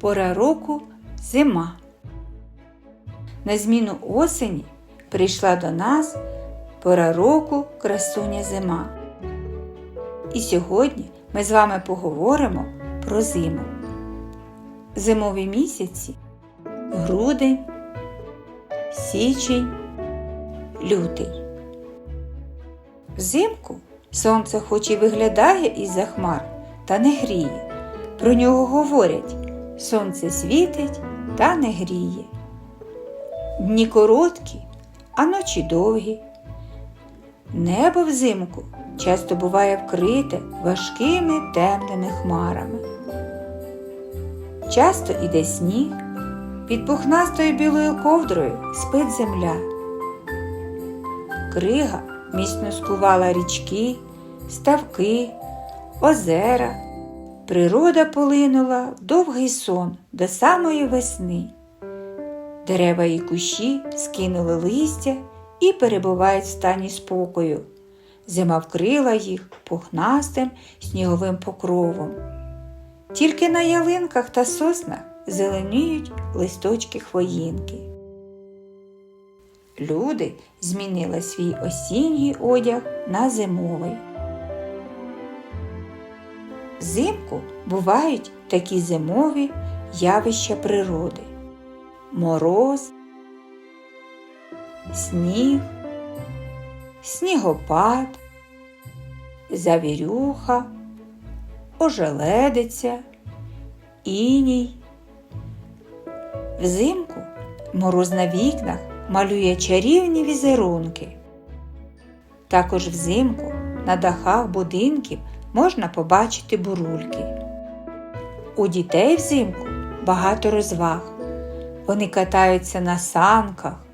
Пора року зима. На зміну осені прийшла до нас пора року красуня зима. І сьогодні ми з вами поговоримо про зиму. Зимові місяці грудень, січень, лютий. Взимку сонце хоч і виглядає із-за хмар, та не гріє. Про нього говорять сонце світить та не гріє. Дні короткі, а ночі довгі. Небо взимку часто буває вкрите важкими темними хмарами. Часто іде сніг, під пухнастою білою ковдрою спить земля. Крига міцно скувала річки, ставки, озера. Природа полинула в довгий сон до самої весни. Дерева і кущі скинули листя і перебувають в стані спокою. Зима вкрила їх пухнастим сніговим покровом. Тільки на ялинках та соснах зеленіють листочки хвоїнки. Люди змінили свій осінній одяг на зимовий. Взимку бувають такі зимові явища природи: мороз, сніг, снігопад, завірюха, ожеледиця, іній. Взимку мороз на вікнах малює чарівні візерунки. Також взимку на дахах будинків можна побачити бурульки. У дітей взимку багато розваг. Вони катаються на санках,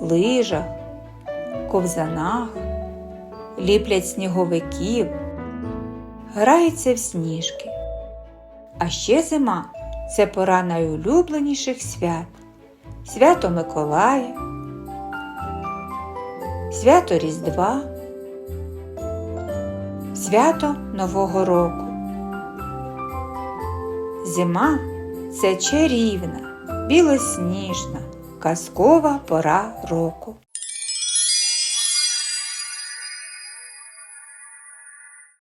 лижах, ковзанах, ліплять сніговиків, граються в сніжки. А ще зима це пора найулюбленіших свят свято Миколая, свято Різдва, свято Нового року. Зима це чарівна, білосніжна, казкова пора року.